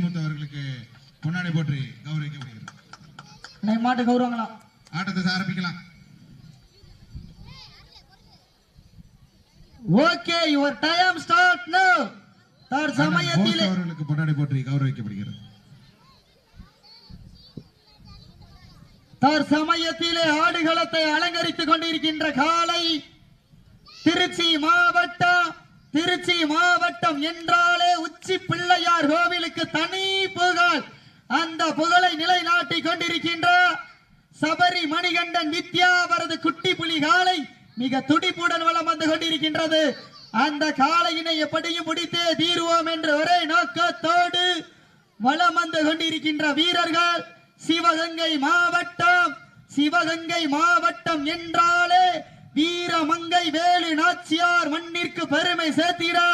சத்தியமூர்த்தி அவர்களுக்கு பொன்னாடை போற்றி கௌரவிக்கப்படுகிறது. இன்னைக்கு மாட்டு கௌரவங்களா? ஆட்டத்தை ஆரம்பிக்கலாம் ஓகே யுவர் டைம் ஸ்டார்ட் நோ தர் சமயத்திலே அவர்களுக்கு பொன்னாடை போற்றி கௌரவிக்கப்படுகிறது. தர் சமயத்திலே ஆடுகளத்தை அலங்கரித்துக் கொண்டிருக்கின்ற காலை திருச்சி மாவட்டம் திருச்சி மாவட்டம் என்றாலே உச்சி பிள்ளையார் கோவிலுக்கு தனி புகழ். அந்த புகழை நிலைநாட்டிக் கொண்டிருக்கின்ற சபரி மணிகண்டன் வித்யா அவரது குட்டி புலி காலை மிக துடிப்புடன் வலம் வந்து கொண்டிருக்கின்றது. அந்த காளையினை எப்படியும் முடித்தே தீருவோம் என்ற ஒரே நோக்கத்தோடு வலம் வந்து கொண்டிருக்கின்ற வீரர்கள் சிவகங்கை மாவட்டம் சிவகங்கை மாவட்டம் என்றாலே வீரமங்கை வேலு நாச்சியார் மண்ணிற்கு பெருமை சேர்த்திடா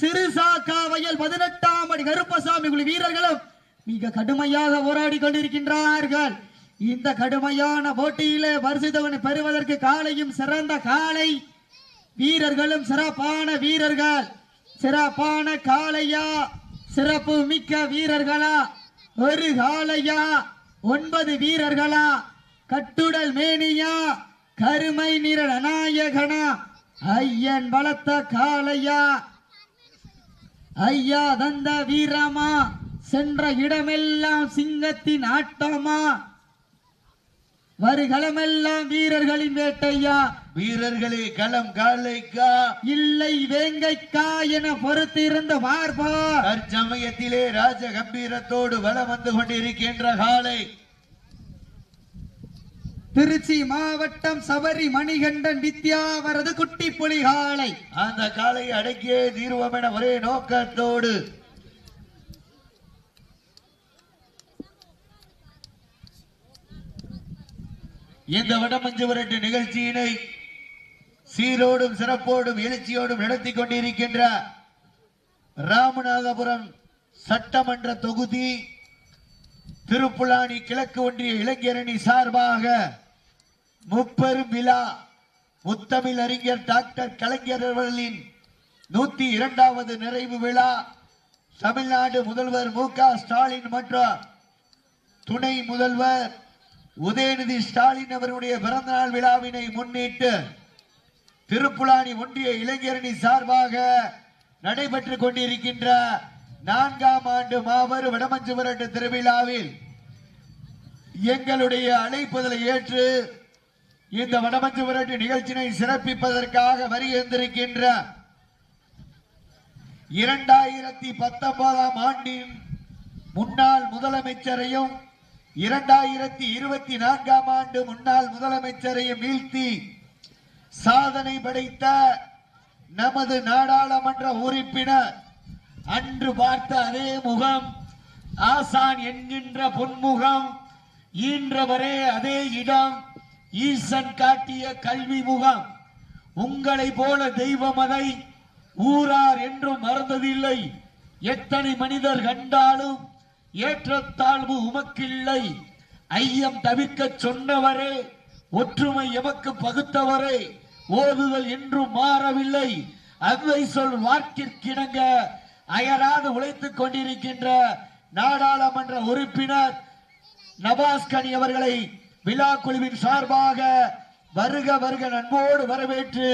சிறுசாக்கா வயல் பதினெட்டாம் அடி கருப்பசாமி குழு வீரர்களும் மிக கடுமையாக போராடி கொண்டிருக்கின்றார்கள். இந்த கடுமையான போட்டியிலே பரிசுத்தவனை பெறுவதற்கு காலையும் சிறந்த காலை. வீரர்களும் சிறப்பான வீரர்கள். சிறப்பான காளையா? சிறப்பு மிக்க வீரர்களா? ஒரு காளையா? ஒன்பது வீரர்களா? கட்டுடல் மேனியா? கருமை நிற நாயகனா ஐயன் வளர்த்த காளையா? ஐயா தந்த வீரமா? சென்ற இடமெல்லாம் சிங்கத்தின் ஆட்டமா? வருகளமெல்லாம் வீரர்களின் வேட்டையா? வீரர்களே களம் காலைக்கா இல்லை வேங்கைக்கா என பொறுத்திருந்த பார்ப்பா? தற்சமயத்திலே ராஜ கம்பீரத்தோடு வலம் வந்து கொண்டிருக்கின்ற காலை திருச்சி மாவட்டம் சபரி மணிகண்டன் வித்யாவரது குட்டி புலிகாலை. அந்த காலை அடக்கியே தீர்வோம் என ஒரே நோக்கத்தோடு. இந்த வடமஞ்சு விரட்டு நிகழ்ச்சியினை சீரோடும் சிறப்போடும் எழுச்சியோடும் நடத்தி கொண்டிருக்கின்ற ராமநாதபுரம் சட்டமன்ற தொகுதி திருப்புலானி கிழக்கு ஒன்றிய இளைஞரணி சார்பாக முப்பெரும் விழா. முத்தமிழ் அறிஞர் டாக்டர் கலைஞர் அவர்களின் நூத்தி இரண்டாவது நிறைவு விழா. தமிழ்நாடு முதல்வர் மு ஸ்டாலின் மற்றும் துணை முதல்வர் உதயநிதி ஸ்டாலின் அவருடைய பிறந்தநாள் விழாவினை முன்னிட்டு திருப்புலானி ஒன்றிய இளைஞரணி சார்பாக நடைபெற்றுக் கொண்டிருக்கின்ற நான்காம் ஆண்டு மாபெரும் வடமஞ்சு விரட்டு திருவிழாவில் எங்களுடைய அழைப்புதலை ஏற்று இந்த வடமஞ்சு புரட்டு நிகழ்ச்சியினை சிறப்பிப்பதற்காக வருகின்றிருக்கின்ற இரண்டாயிரத்தி பத்தொன்பதாம் ஆண்டின் முன்னாள் முதலமைச்சரையும் இரண்டாயிரத்தி இருபத்தி நான்காம் ஆண்டு முன்னாள் முதலமைச்சரையும் வீழ்த்தி சாதனை படைத்த நமது நாடாளுமன்ற உறுப்பினர் அன்று பார்த்த அதே முகம் ஆசான் என்கின்ற பொன்முகம் ஈன்றவரே அதே இடம். ஈசன் காட்டிய கல்வி முகாம். உங்களை போல தெய்வம் அதை ஊரார் என்றும் மறந்ததில்லை. எத்தனை மனிதர் கண்டாலும் ஏற்றத்தாழ்வு உமக்கில்லை. ஐயம் தவிர்க்க சொன்னவரே ஒற்றுமை எமக்கு பகுத்தவரே ஓதுதல் என்றும் மாறவில்லை. அவை சொல் வாக்கிற்கிணங்க அயராது உழைத்துக் கொண்டிருக்கின்ற நாடாளுமன்ற உறுப்பினர் நவாஸ்கனி அவர்களை விழா குழுவின் சார்பாக வருக வருக நண்போடு வரவேற்று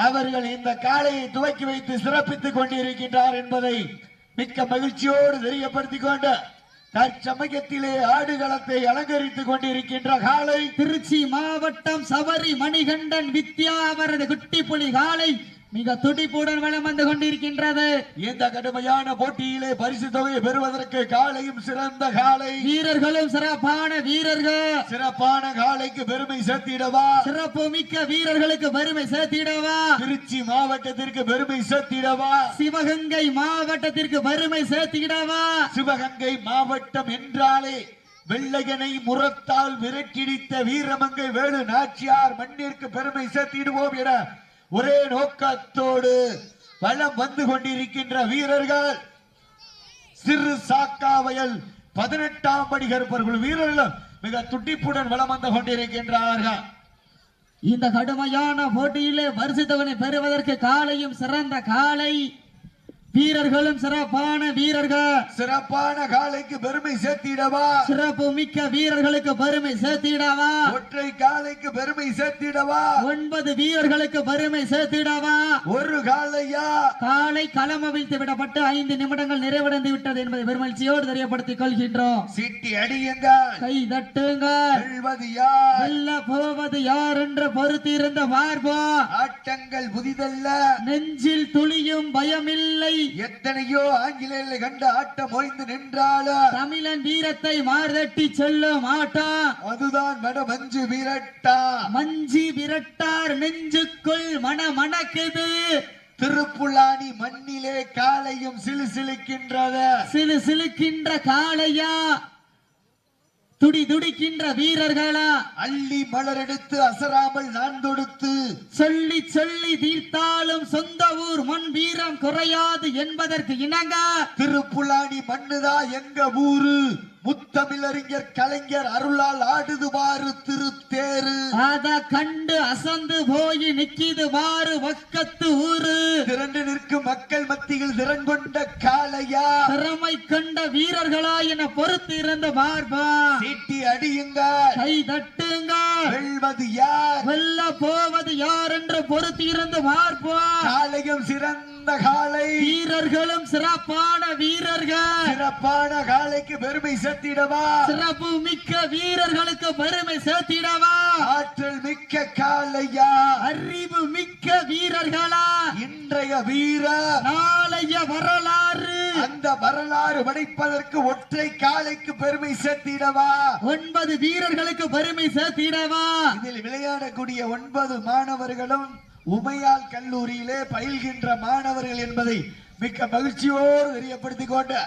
அவர்கள் இந்த காலையை துவக்கி வைத்து சிறப்பித்துக் கொண்டிருக்கின்றார் என்பதை மிக்க மகிழ்ச்சியோடு தெரியப்படுத்திக் கொண்ட தற்சமயத்திலே ஆடுகளத்தை அலங்கரித்துக் கொண்டிருக்கின்ற காலை திருச்சி மாவட்டம் சபரி மணிகண்டன் வித்யா அவரது குட்டி புலி காலை மிக துடிப்புடன் வலம் வந்து கொண்டிருக்கின்றது. இந்த கடுமையான போட்டியிலே பரிசு தொகையை பெறுவதற்கு காலையும் சிறந்த காலை. வீரர்களும் சிறப்பான வீரர்கள். சிறப்பான காலைக்கு பெருமை சேர்த்திடவா? சிறப்பு மிக்க வீரர்களுக்கு பெருமை சேர்த்திடவா? திருச்சி மாவட்டத்திற்கு பெருமை சேர்த்திடவா? சிவகங்கை மாவட்டத்திற்கு பெருமை சேர்த்திடவா? சிவகங்கை மாவட்டம் என்றாலே வெள்ளையனை முரத்தால் விரட்டிடித்த வீரமங்கை வேலு நாச்சியார் மண்ணிற்கு பெருமை சேர்த்திடுவோம் என ஒரே நோக்கத்தோடு வளம் வந்து கொண்டிருக்கின்ற வீரர்கள் சிறு சாக்காவயல் பதினெட்டாம் படி கருப்பர்கள் வீரர்களும் மிக துடிப்புடன் வலம் வந்து கொண்டிருக்கின்றார்கள். இந்த கடுமையான போட்டியிலே பரிசுத்தவனை பெறுவதற்கு காலையும் சிறந்த காலை வீரர்களும் சிறப்பான வீரர்கள். சிறப்பான காலைக்கு பெருமை சேர்த்திடவா? சிறப்பு மிக்க வீரர்களுக்கு பெருமை சேர்த்திடவா? ஒற்றை காலைக்கு பெருமை சேர்த்திடவா? ஒன்பது வீரர்களுக்கு பெருமை சேர்த்திடவா? ஒரு காலையா காலை களம் அவிழ்த்து விடப்பட்டு ஐந்து நிமிடங்கள் நிறைவடைந்து விட்டது என்பதை பெருமகிழ்ச்சியோடு தெரியப்படுத்திக் கொள்கின்றோம். சிட்டி அடியுங்கள். கை தட்டுங்க வெல்ல போவது யார் என்று பொறுத்திருந்த பார்ப்போம். ஆட்டங்கள் புதிதல்ல. நெஞ்சில் துளியும் பயமில்லை. எத்தனையோ ஆங்கிலேயர்களை கண்டு ஆட்டம் ஓய்ந்து நின்றாலும் தமிழன் வீரத்தை மார்தட்டி செல்லும் ஆட்டம் அதுதான் மன மஞ்சு விரட்டா. மஞ்சி விரட்டார் நெஞ்சுக்குள் மன மணக்குது திருப்புலானி மண்ணிலே காலையும் சிலு சிலுக்கின்றது சிலு சிலுக்கின்ற காளையா? துடி துடிக்கின்ற வீரர்களா? அள்ளி மலரெடுத்து அசராமல் நான் தொடுத்து. சொல்லி சொல்லி தீர்த்தாலும் சொந்த ஊர் மண் வீரம் குறையாது என்பதற்கு இணங்க. திருப்புலானி மண்ணுதா எங்க ஊரு? முத்தமிழறிஞர் கலைஞர் அருளால் ஆடுது பாரு திருத்தேரு. அத கண்டு அசந்து போய் நிக்கிது வாரு வக்கத்து ஊரு. திரண்டு நிற்கும் மக்கள் மத்தியில் திறங்கொண்ட காளையா. திறமை கண்ட வீரர்களா என பொறுத்து இருந்த பார்ப்பா. சீட்டி அடியுங்கள் கை தட்டுங்க வெல்வது யார்? வெல்ல போவது யார் என்று பொறுத்து இருந்து பார்ப்போம் காளையும் சிறந்த காளை வீரர்களும் சிறப்பான வீரர்கள். சிறப்பான காளைக்கு பெருமை சேர்த்திடவா. சிறப்பு மிக்க வீரர்களுக்கு பெருமை சேர்த்திடவா. ஆற்றல் மிக்க காளையா அறிவு மிக்க வீரர்களா. இன்றைய வீர. நாளைய வரலாறு. அந்த வரலாறு படைப்பதற்கு ஒற்றை காளைக்கு பெருமை சேர்த்திடவா. ஒன்பது வீரர்களுக்கு பெருமை சேர்த்திடவா. இதில் விளையாடக்கூடிய ஒன்பது மாணவர்களும் உமையால் கல்லூரியிலே பயில்கின்ற மாணவர்கள் என்பதை மிக்க மகிழ்ச்சியோடு தெரியப்படுத்திக் கொண்டு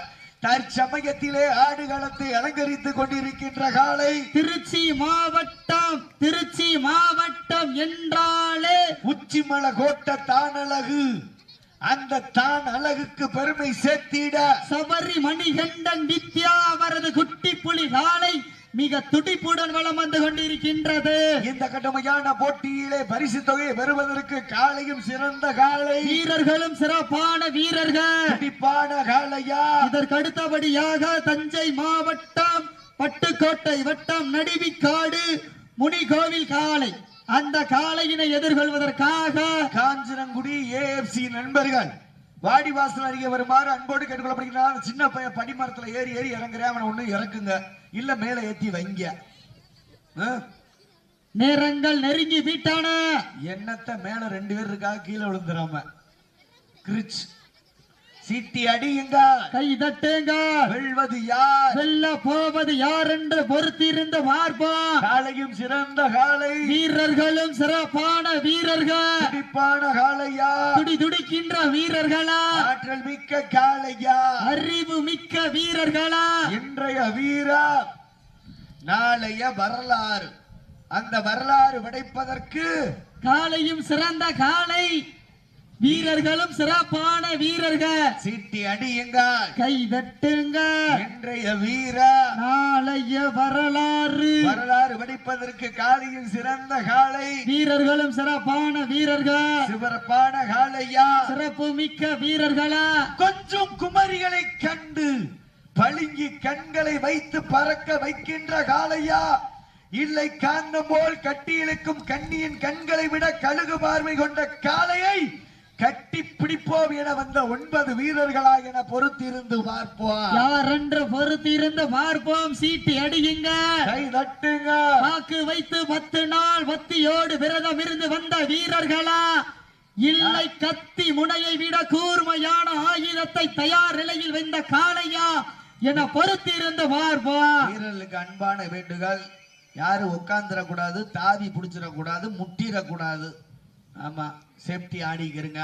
தற்சமயத்திலே ஆடுகளத்தை அலங்கரித்துக் கொண்டிருக்கின்ற காலை திருச்சி மாவட்டம் திருச்சி மாவட்டம் என்றாலே உச்சிமல கோட்ட தானழகு. அந்த தான் அழகுக்கு பெருமை சேர்த்திட சபரி மணிகண்டன் வித்யா அவரது குட்டி புலி காலை மிக துடிப்புடன் வலம் வந்து கொண்டிருக்கின்றது. இந்த கடுமையான போட்டியிலே பரிசு தொகையை பெறுவதற்கு காலையும் சிறந்த காலை வீரர்களும் சிறப்பான வீரர்கள். துடிப்பான காளையா? இதற்கு அடுத்தபடியாக தஞ்சை மாவட்டம் பட்டுக்கோட்டை வட்டம் நடிவிக்காடு முனிகோவில் காளை. அந்த காளையினை எதிர்கொள்வதற்காக காஞ்சனங்குடி ஏஎஃப்சி நண்பர்கள் வாடிவாசல் அருகே வருமாறு அன்போடு கேட்டுக்கொள்ளப்படுகிறார் சின்ன பையன் படிமரத்துல ஏறி ஏறி இறங்குறேன். அவனை ஒண்ணு இறக்குங்க. இல்ல மேல ஏத்தி வைங்க? நேரங்கள் நெருங்கி விட்டன. என்னத்த மேல ரெண்டு பேர் இருக்கா கீழே விழுந்துடாம கிரிச். சீட்டி அடியுங்க கை தட்டுங்க வெல்வது யார்? வெல்ல போவது யார் என்று பொறுத்திருந்து பார்ப்போம். காளையும் சிறந்த காளை. வீரர்களும் சிறப்பான வீரர்கள். துடிப்பான காளையா? துடி துடிக்கின்ற வீரர்களா? ஆற்றல் மிக்க காளையா? அறிவு மிக்க வீரர்களா? இன்றைய வீரா நாளைய வரலாறு. அந்த வரலாறு படைப்பதற்கு காலையும் சிறந்த காலை வீரர்களும் சிறப்பான வீரர்கள். சீட்டி அடியுங்கள். கை தட்டுங்க இன்றைய வீரா நாளைய வரலாறு. வரலாறு படைப்பதற்கு காலையில் சிறந்த காளை வீரர்களும் சிறப்பான வீரர்கள். சிவரப்பான காளையா சிறப்பு மிக்க வீரர்களா? கொஞ்சம் குமரிகளை கண்டு பளிங்கி கண்களை வைத்து பறக்க வைக்கின்ற காளையா இல்லை காந்தம் போல் கட்டி இழுக்கும் கண்ணியின் கண்களை விட கழுகு பார்வை கொண்ட காளையை கட்டி பிடிப்போம் என வந்த ஒன்பது வீரர்களா என பொறுத்திருந்து பார்ப்போம். யார் என்று பொறுத்திருந்து பார்ப்போம்? சீட்டி அடியுங்க. கை தட்டுங்க. வாக்கு வைத்து பத்து நாள் பத்தியோடு விரதம் இருந்து வந்த வீரர்களா? இல்லை கத்தி முனையை விட கூர்மையான ஆயுதத்தை தயார் நிலையில் வைந்த காளையா என பொறுத்திருந்து பார்ப்போம். வீரர்களுக்கு அன்பான வேண்டுகள். யாரும் உட்காந்துடக்கூடாது தாவி பிடிச்சிடக்கூடாது முட்டிடக்கூடாது. ஆமாம் சேஃப்டி ஆடிக்கிறங்க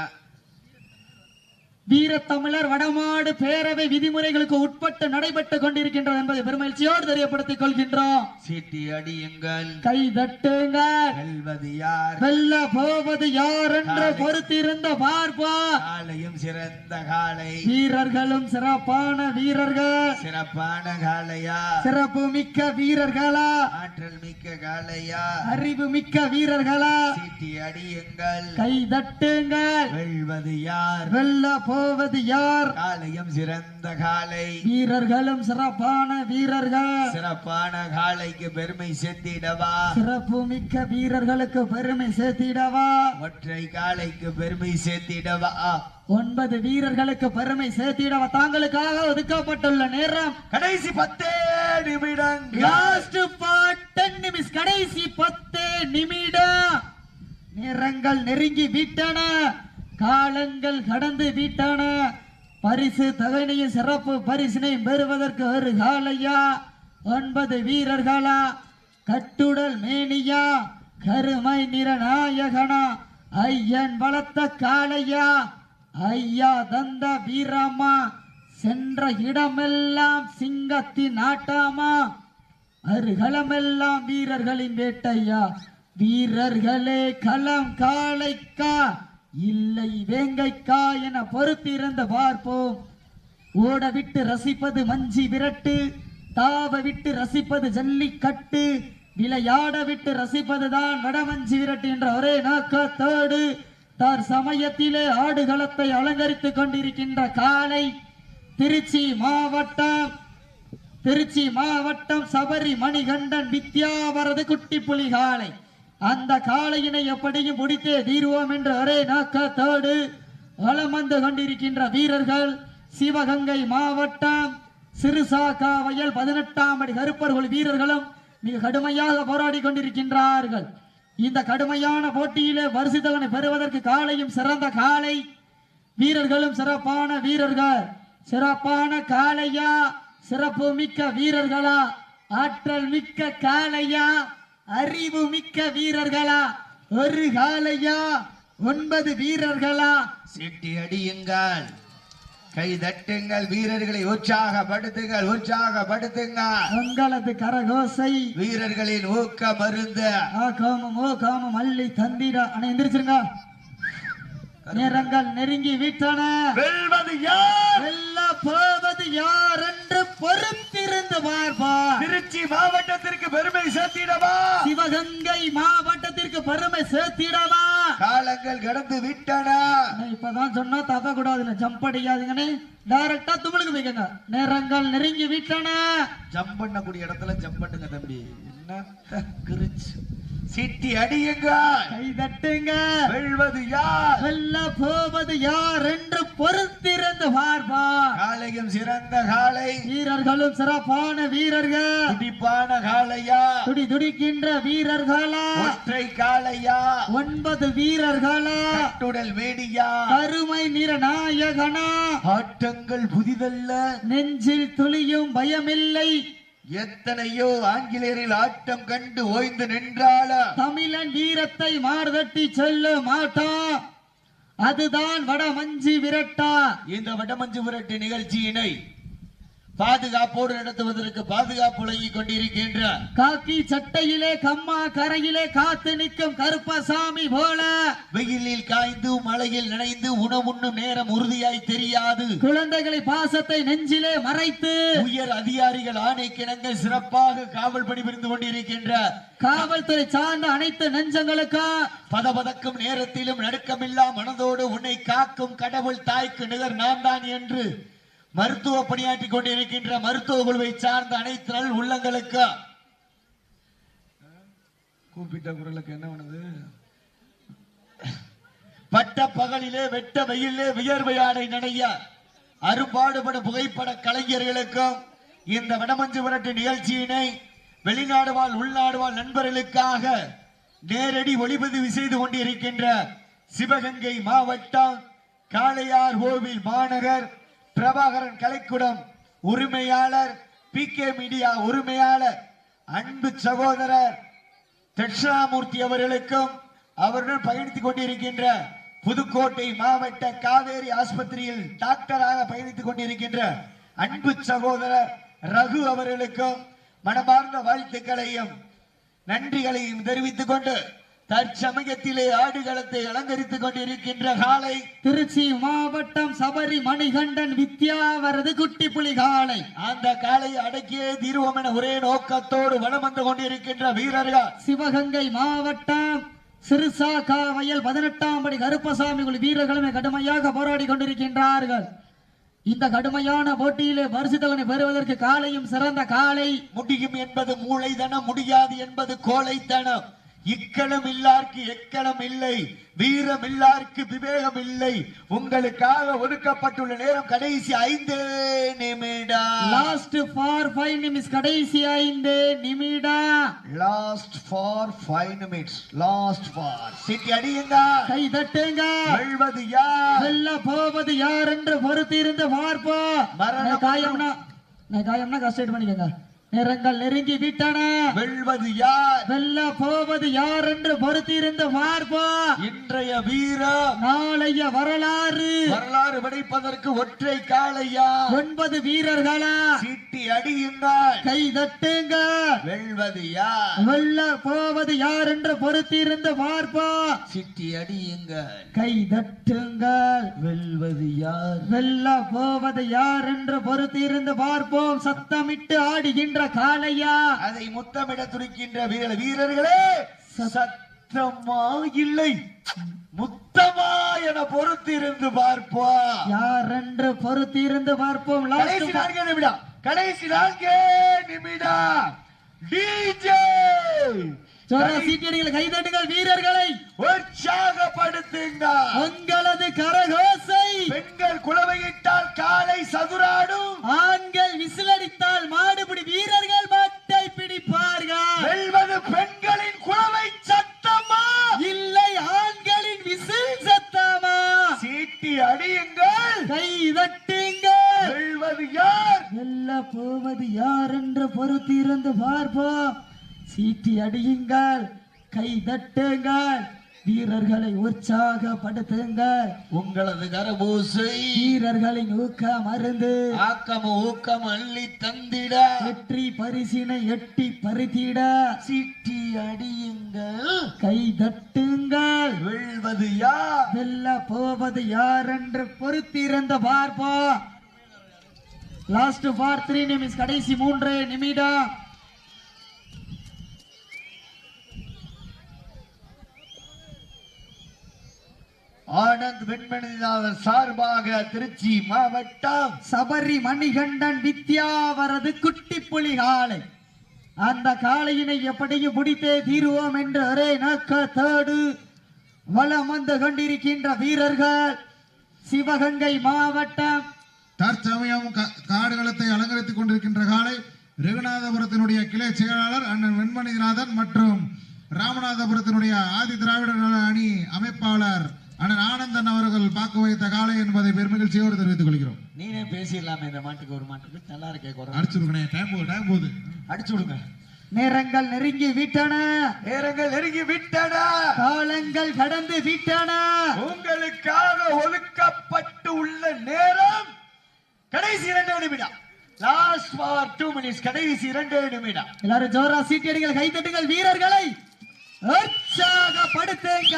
வீரத்தமிழர் வடமாடு பேரவை விதிமுறைகளுக்கு உட்பட்டு நடைபெற்றுக் கொண்டிருக்கின்றது என்பதை பெருமகிழ்ச்சியோடு தெரியப்படுத்திக் கொள்கின்றோம். சீட்டி அடியுங்கள். கை தட்டுங்க. வெல்வது யார்? வெல்ல போவது யார் என்று பொறுத்திருந்த காலையும் சிறந்த காளை வீரர்களும் சிறப்பான வீரர்கள். சிறப்பான காளையா சிறப்பு மிக்க வீரர்களா? ஆற்றல் மிக்க காளையா அறிவு மிக்க வீரர்களா? சீட்டி அடியுங்கள். கை தட்டுங்கள். வெல்வது யார்? வெல்ல போவது யார்? காலையும் சிறந்த காலை வீரர்களும் சிறப்பான வீரர்கள். சிறப்பான காலைக்கு பெருமை சேர்த்திடவா? சிறப்பு மிக்க வீரர்களுக்கு பெருமை சேர்த்திடவா? ஒற்றை காலைக்கு பெருமை சேர்த்திடவா? ஒன்பது வீரர்களுக்கு பெருமை சேர்த்திடவா? தாங்களுக்காக ஒதுக்கப்பட்டுள்ள நேரம். கடைசி பத்தே நிமிடங்கள். லாஸ்ட் டென் நிமிஷம் கடைசி பத்து நிமிடம். நேரங்கள் நெருங்கி விட்டன. காலங்கள் கடந்து வீட்டான. பரிசு தகனையும் சிறப்பு பரிசினையும் பெறுவதற்கு ஒரு காலையா? ஒன்பது வீரர்களா? கட்டுடல் மேனியா? கருமை நிற நாயகனா ஐயன் வளர்த்த காளையா? ஐயா தந்த வீரமா சென்ற இடமெல்லாம் சிங்கத்தின் ஆட்டாமா? அருகலமெல்லாம் வீரர்களின் வேட்டையா? வீரர்களே களம் காளைக்கா? இல்லை வேங்கைக்கா என பொறுத்திருந்து பார்ப்போம். ஓட விட்டு ரசிப்பது மஞ்சி விரட்டு தாவ விட்டு ரசிப்பது ஜல்லிக்கட்டு விளையாட விட்டு ரசிப்பதுதான் வடமஞ்சி விரட்டு என்ற ஒரே நோக்கத்தோடு தார் சமயத்திலே ஆடுகளத்தை அலங்கரித்துக் கொண்டிருக்கின்ற காலை திருச்சி மாவட்டம் திருச்சி மாவட்டம் சபரி மணிகண்டன் வித்யாவரது குட்டி புலி காளை அந்த காளையினை எப்படியும் முடித்தே தீர்வோம் என்ற ஒரே நோக்கத்தோடு வலம் வந்து கொண்டிருக்கின்ற வீரர்கள் சிவகங்கை மாவட்டம் சிறுசாக்கா வயல் பதினெட்டாம் அடி கருப்பர்கள் வீரர்களும் மிக கடுமையாக போராடி கொண்டிருக்கின்றார்கள். இந்த கடுமையான போட்டியிலே வருசித்தவனை பெறுவதற்கு காளையும் சிறந்த காளை வீரர்களும் சிறப்பான வீரர்கள். சிறப்பான காளையா? சிறப்பு மிக்க வீரர்களா? ஆற்றல் மிக்க காளையா? அறிவு மிக்க வீரர்களா? ஒரு காளையா ஒன்பது வீரர்களா? சிட்டி அடியுங்கள். கை தட்டுங்கள் வீரர்களை உற்சாகப்படுத்துங்கள் உற்சாகப்படுத்துங்கள். உங்களது கரகோசை. வீரர்களின் ஊக்க மருந்து காமம் ஓ காமம் அள்ளி தந்திட அணை எந்திரிச்சிருங்க. நேரங்கள் நெருங்கி விட்டன. வெல்வது யார்? வெல்ல போவது யார் பொறுத்திருந்து பார்ப்பார் திருச்சி மாவட்டத்திற்கு பெருமை சேர்த்திடவா? சிவகங்கை மாவட்டத்திற்கு பெருமை சேர்த்திடவா? காலங்கள் கடந்து விட்டன. இப்பதான் சொன்னா தப்ப கூடாதுன்னு ஜம்ப் அடிக்காதீங்கன்னு டைரக்டா தும்ளுக்கு வைக்கங்க நேரங்கள் நெருங்கி விட்டன. ஜம்ப் பண்ணக்கூடிய இடத்துல ஜம்ப் பண்ணுங்க தம்பி. என்ன? கிரிச்சு சிட்டி அடியுங்கள் கை தட்டுங்க வெல்வது யார்? வெல்ல போவது யார் என்று பொறுத்திருந்து பார்ப்பார். காலையும் சிறந்த காலை வீரர்களும் சிறப்பான வீரர்கள். துடிப்பான காளையா? துடி துடிக்கின்ற வீரர்களா? ஒற்றை காளையா? ஒன்பது வீரர்களா? கட்டுடல் வேடியா? கருமை நிற நாயகனா? ஆட்டங்கள் புதிதல்ல. நெஞ்சில் துளியும் பயமில்லை. எத்தனையோ ஆங்கிலேயரில் ஆட்டம் கண்டு ஓய்ந்து நின்றால தமிழன் வீரத்தை மார்தட்டி செல்ல மாட்டான் அதுதான் வட மஞ்சி விரட்டா. இந்த வடமஞ்சு விரட்டு நிகழ்ச்சியினை பாதுகாப்போடு நடத்துவதற்கு பாதுகாப்பு வழங்கிக் கொண்டிருக்கின்ற காக்கி சட்டையிலே கம்மா கரையிலே காத்து நிற்கும் கருப்பசாமி போல. வெயிலில் காய்ந்து மழையில் நனைந்து உணவுண்ணும் நேரம் உறுதியாய் தெரியாது. குழந்தைகளை பாசத்தை நெஞ்சிலே மறைத்து உயர் அதிகாரிகள் ஆணைக்கிணங்க சிறப்பாக காவல் பணிபுரிந்து கொண்டிருக்கின்ற காவல்துறை சார்ந்த அனைத்து நெஞ்சங்களுக்கும் பதபதக்கும் நேரத்திலும் நடுக்கமில்லா மனதோடு உன்னை காக்கும் கடவுள் தாய்க்கு நிகர் நான் தான் என்று மருத்துவ பணியாற்றிக் கொண்டிருக்கின்ற மருத்துவ குழுவை சார்ந்த அனைத்து நல் உள்ளங்களுக்கு. கூப்பிட்ட குரலுக்கு என்ன பண்ணுது பட்ட பகலிலே வெட்ட வெயிலே வியர்வையாடை நனைய அரும்பாடுபடும் புகைப்பட கலைஞர்களுக்கும் இந்த வடமஞ்சு விரட்டு நிகழ்ச்சியினை வெளிநாடு வாழ் உள்நாடு வாழ் நண்பர்களுக்காக நேரடி ஒளிப்பதிவு செய்து கொண்டிருக்கின்ற சிவகங்கை மாவட்டம் காளையார் கோவில் மாநகர் பிரபாகரன் கலைக்குடம் உரிமையாளர் பி கே மீடியா உரிமையாளர் அன்பு சகோதரர் தட்சிணாமூர்த்தி அவர்களுக்கும் அவருடன் பயணித்துக் கொண்டிருக்கின்ற புதுக்கோட்டை மாவட்ட காவேரி ஆஸ்பத்திரியில் டாக்டராக பயணித்துக் கொண்டிருக்கின்ற அன்பு சகோதரர் ரகு அவர்களுக்கும் மனமார்ந்த வாழ்த்துக்களையும் நன்றிகளையும் தெரிவித்துக் கொண்டு தற்சமயத்திலே ஆடுகளத்தை அலங்கரித்துக் கொண்டிருக்கின்ற காலை திருச்சி மாவட்டம் சபரி மணிகண்டன் வித்யாவரது குட்டி புலி காளை. அந்த காலை அடக்கியே தீர்வோம் என ஒரே நோக்கத்தோடு வலம் வந்து கொண்டிருக்கின்ற வீரர்கள். சிவகங்கை மாவட்டம் சிறுசாக்கா வயல் பதினெட்டாம் படி கருப்பசாமி வீரர்களுமே கடுமையாக போராடி கொண்டிருக்கின்றார்கள். இந்த கடுமையான போட்டியிலே பரிசுத்தவனை பெறுவதற்கு காலையும் சிறந்த காலை முடியும் என்பது மூளைதனம் முடியாது என்பது கோழைத்தனம். இக்கணம் இல்லார்க்கு எக்கணம் இல்லை வீரம் இல்லார்க்கு விவேகம் இல்லை உங்களுக்காக ஒதுக்கப்பட்டுள்ள நேரம் கடைசி ஐந்து நிமிடம் லாஸ்ட் ஃபார் ஃபைவ் நிமிஷம் கடைசி ஐந்து நிமிடம் last four five minutes last four city அடியுங்க. கை தட்டுங்க. வெல்வது யார்? வெல்ல போவது யார் என்று பொறுத்திருந்து பார்ப்போம். மரணம் நான் காயம்னா காயம்னா கஷ்டம் பண்ணிக்கோங்க. நேரங்கள் நெருங்கி விட்டன. வெல்வது யார்? வெல்ல போவது யார் என்று பொறுத்திருந்து பார்ப்போம் இன்றைய வீரம் நாளைய வரலாறு. வரலாறு படைப்பதற்கு ஒற்றை காளையா? ஒன்பது வீரர்களா? சீட்டி அடியுங்கள். கை தட்டுங்க. வெல்வது யார்? வெல்ல போவது யார் என்று பொறுத்திருந்து பார்ப்போம் சிட்டி அடியுங்கள். கை தட்டுங்கள். வெல்வது யார்? வெல்ல போவது யார் என்று பொறுத்திருந்து பார்ப்போம். சத்தமிட்டு ஆடுகின்ற காளையா அதை முத்தமிட துடிக்கின்ற வீரர் வீரர்களே சத்தமா இல்லை. முத்தமா என பொறுத்திருந்து பார்ப்போம். யார் என்று பொறுத்திருந்து பார்ப்போம்? கடைசி லாஸ்ட் நான்கே நிமிடம். கடைசி நான்கே நிமிடம். டிஜே கைதட்டுங்கள் வீரர்களை. உற்சாகப்படுத்துங்க உங்களது கரகோசை. பெண்கள் குலவையிட்டால் காலை சதுராடும். ஆண்கள் விசிலடித்தால் சீட்டி அடியுங்கள் கை தட்டுங்கள் வீரர்களை உற்சாகப்படுத்துங்கள். உங்களது கரபூசை வீரர்களின் ஊக்க மருந்து ஆக்கம ஊக்கம் அள்ளி தந்திட. வெற்றி பரிசினை எட்டி பறித்திட. சீட்டி அடியுங்கள். கை தட்டுங்கள். வெல்வது யார்? வெல்ல போவது யார் என்று பொறுத்திருந்து பார்ப்போம். லாஸ்ட் ஃபார் த்ரீ நிமிஷம் கடைசி மூன்று நிமிடம். ஆனந்த் வெண்மணிநாதன் சார்பாக திருச்சி மாவட்டம் சபரி மணிகண்டன் வித்யாவரது குட்டி புலி காளை. அந்த காளையினை எப்படியும் பிடித்தே தீருவோம் என்று ஒரே நோக்கத்தோடு வலம் வந்து கொண்டிருக்கின்ற வீரர்கள் சிவகங்கை மாவட்டம். தற்சமயம் காடுகளத்தை அலங்கரித்துக் கொண்டிருக்கின்ற காலை ரகுநாதபுரத்தினுடைய கிளை செயலாளர் அண்ணன் வெண்மணிநாதன் மற்றும் ராமநாதபுரத்தினுடைய ஆதி திராவிடர் நல அணி அமைப்பாளர் அண்ணன் ஆனந்தன் அவர்கள் பாக்கு வைத்த காலை என்பதை பெருமகிழ்ச்சியோடு தெரிவித்துக் கொள்கிறோம். நீனே பேசிடலாமே இந்த மாட்டுக்கு ஒரு மாட்டுக்கு நல்லா இருக்கே குரல். அடிச்சுருக்கனே டைம் போகுது டைம் போகுது. அடிச்சு விடுங்க. நேரங்கள் நெருங்கி விட்டன. நேரங்கள் நெருங்கி விட்டன. காலங்கள் கடந்து விட்டன. உங்களுக்காக ஒதுக்கப்பட்டு உள்ள நேரம் கடைசி இரண்டு நிமிடம். லாஸ்ட் ஃபார் டூ மினிட்ஸ் கடைசி இரண்டு நிமிடம். எல்லாரும் ஜோரா சீட்டியடிகள் கைத்தட்டுங்கள் வீரர்களை உற்சாகப்படுத்துங்க.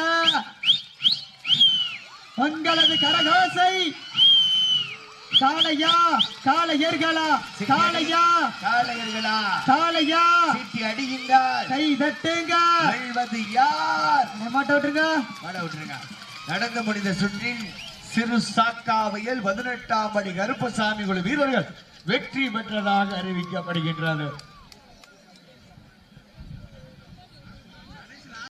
உங்களது கரகோசை காளையா காளையர்களா காளையா காளையர்களா காளையா சீட்டி அடியுங்கள். கை தட்டுங்க. வெல்வது யார்? மாட்ட விட்டுருங்க. வட விட்டுருங்க. நடந்து முடிந்த சுற்றில் சிறு சாக்காவையில் பதினெட்டாம் படி கருப்பசாமி குழு வீரர்கள் வெற்றி பெற்றதாக அறிவிக்கப்படுகின்றது.